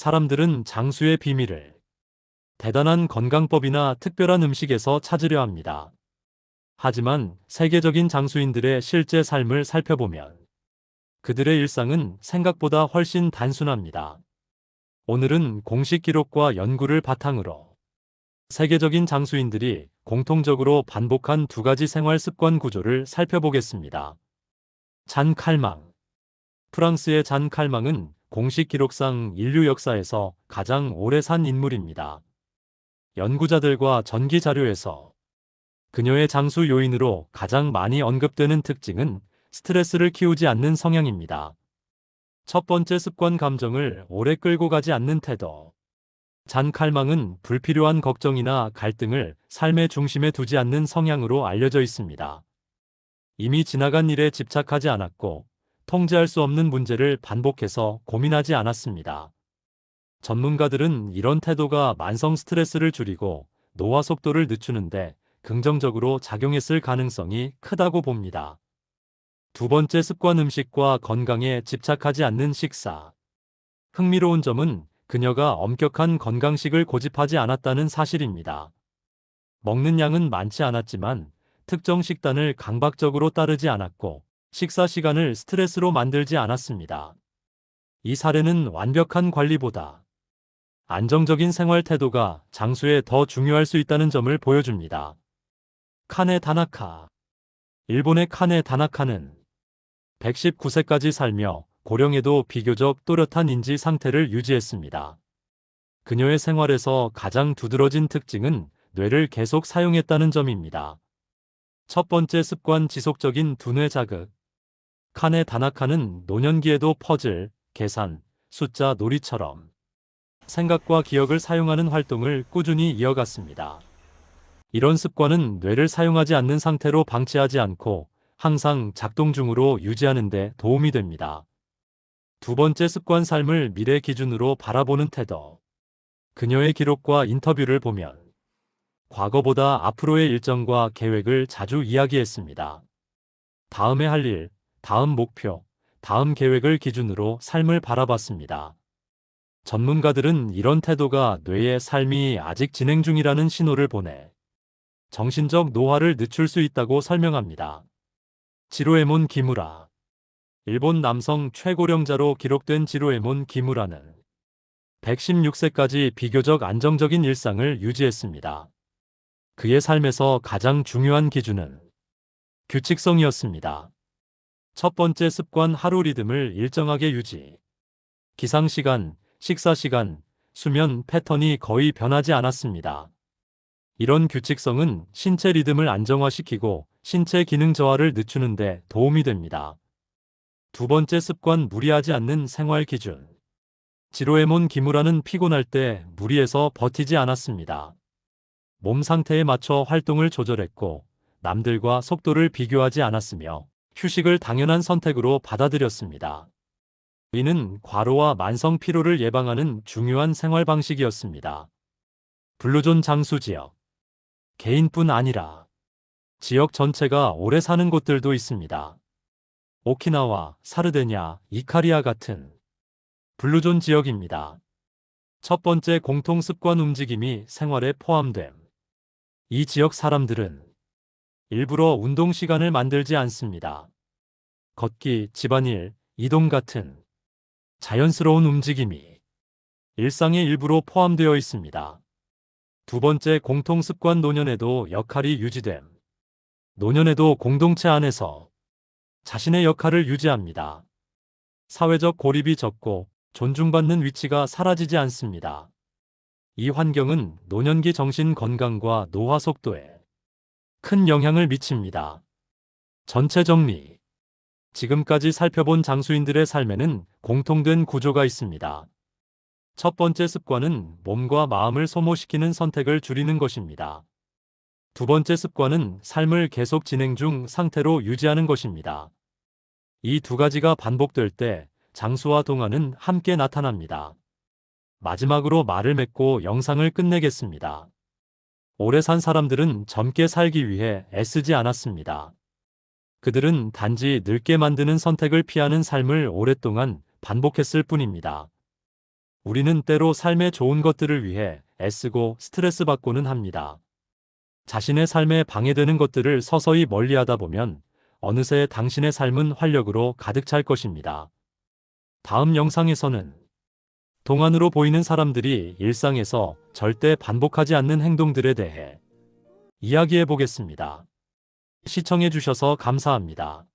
사람들은 장수의 비밀을 대단한 건강법이나 특별한 음식에서 찾으려 합니다. 하지만 세계적인 장수인들의 실제 삶을 살펴보면 그들의 일상은 생각보다 훨씬 단순합니다. 오늘은 공식 기록과 연구를 바탕으로 세계적인 장수인들이 공통적으로 반복한 두 가지 생활 습관 구조를 살펴보겠습니다. 잔 칼망 프랑스의 잔 칼망은 공식 기록상 인류 역사에서 가장 오래 산 인물입니다. 연구자들과 전기 자료에서 그녀의 장수 요인으로 가장 많이 언급되는 특징은 스트레스를 키우지 않는 성향입니다. 첫 번째 습관 감정을 오래 끌고 가지 않는 태도. 잔 칼망은 불필요한 걱정이나 갈등을 삶의 중심에 두지 않는 성향으로 알려져 있습니다. 이미 지나간 일에 집착하지 않았고 통제할 수 없는 문제를 반복해서 고민하지 않았습니다. 전문가들은 이런 태도가 만성 스트레스를 줄이고 노화 속도를 늦추는데 긍정적으로 작용했을 가능성이 크다고 봅니다. 두 번째 습관 음식과 건강에 집착하지 않는 식사. 흥미로운 점은 그녀가 엄격한 건강식을 고집하지 않았다는 사실입니다. 먹는 양은 많지 않았지만 특정 식단을 강박적으로 따르지 않았고 식사 시간을 스트레스로 만들지 않았습니다. 이 사례는 완벽한 관리보다 안정적인 생활 태도가 장수에 더 중요할 수 있다는 점을 보여줍니다. 카네 다나카 일본의 카네 다나카는 119세까지 살며 고령에도 비교적 또렷한 인지 상태를 유지했습니다. 그녀의 생활에서 가장 두드러진 특징은 뇌를 계속 사용했다는 점입니다. 첫 번째 습관 지속적인 두뇌 자극. 칸의 다나카는 노년기에도 퍼즐, 계산, 숫자 놀이처럼 생각과 기억을 사용하는 활동을 꾸준히 이어갔습니다. 이런 습관은 뇌를 사용하지 않는 상태로 방치하지 않고 항상 작동 중으로 유지하는 데 도움이 됩니다. 두 번째 습관 삶을 미래 기준으로 바라보는 태도. 그녀의 기록과 인터뷰를 보면 과거보다 앞으로의 일정과 계획을 자주 이야기했습니다. 다음에 할 일, 다음 목표, 다음 계획을 기준으로 삶을 바라봤습니다. 전문가들은 이런 태도가 뇌의 삶이 아직 진행 중이라는 신호를 보내 정신적 노화를 늦출 수 있다고 설명합니다. 지로에몬 기무라 일본 남성 최고령자로 기록된 지로에몬 기무라는 116세까지 비교적 안정적인 일상을 유지했습니다. 그의 삶에서 가장 중요한 기준은 규칙성이었습니다. 첫 번째 습관 하루 리듬을 일정하게 유지. 기상 시간, 식사 시간, 수면 패턴이 거의 변하지 않았습니다. 이런 규칙성은 신체 리듬을 안정화시키고 신체 기능 저하를 늦추는데 도움이 됩니다. 두 번째 습관 무리하지 않는 생활 기준. 지로에몬 기무라는 피곤할 때 무리해서 버티지 않았습니다. 몸 상태에 맞춰 활동을 조절했고 남들과 속도를 비교하지 않았으며 휴식을 당연한 선택으로 받아들였습니다. 이는 과로와 만성 피로를 예방하는 중요한 생활 방식이었습니다. 블루존 장수 지역 개인뿐 아니라 지역 전체가 오래 사는 곳들도 있습니다. 오키나와, 사르데냐, 이카리아 같은 블루존 지역입니다. 첫 번째 공통 습관 움직임이 생활에 포함됨. 이 지역 사람들은 일부러 운동 시간을 만들지 않습니다. 걷기, 집안일, 이동 같은 자연스러운 움직임이 일상의 일부로 포함되어 있습니다. 두 번째 공통 습관 노년에도 역할이 유지됨. 노년에도 공동체 안에서 자신의 역할을 유지합니다. 사회적 고립이 적고 존중받는 위치가 사라지지 않습니다. 이 환경은 노년기 정신 건강과 노화 속도에 큰 영향을 미칩니다. 전체 정리. 지금까지 살펴본 장수인들의 삶에는 공통된 구조가 있습니다. 첫 번째 습관은 몸과 마음을 소모시키는 선택을 줄이는 것입니다. 두 번째 습관은 삶을 계속 진행 중 상태로 유지하는 것입니다. 이 두 가지가 반복될 때 장수와 동화는 함께 나타납니다. 마지막으로 말을 맺고 영상을 끝내겠습니다. 오래 산 사람들은 젊게 살기 위해 애쓰지 않았습니다. 그들은 단지 늙게 만드는 선택을 피하는 삶을 오랫동안 반복했을 뿐입니다. 우리는 때로 삶의 좋은 것들을 위해 애쓰고 스트레스 받고는 합니다. 자신의 삶에 방해되는 것들을 서서히 멀리하다 보면 어느새 당신의 삶은 활력으로 가득 찰 것입니다. 다음 영상에서는 동안으로 보이는 사람들이 일상에서 절대 반복하지 않는 행동들에 대해 이야기해 보겠습니다. 시청해 주셔서 감사합니다.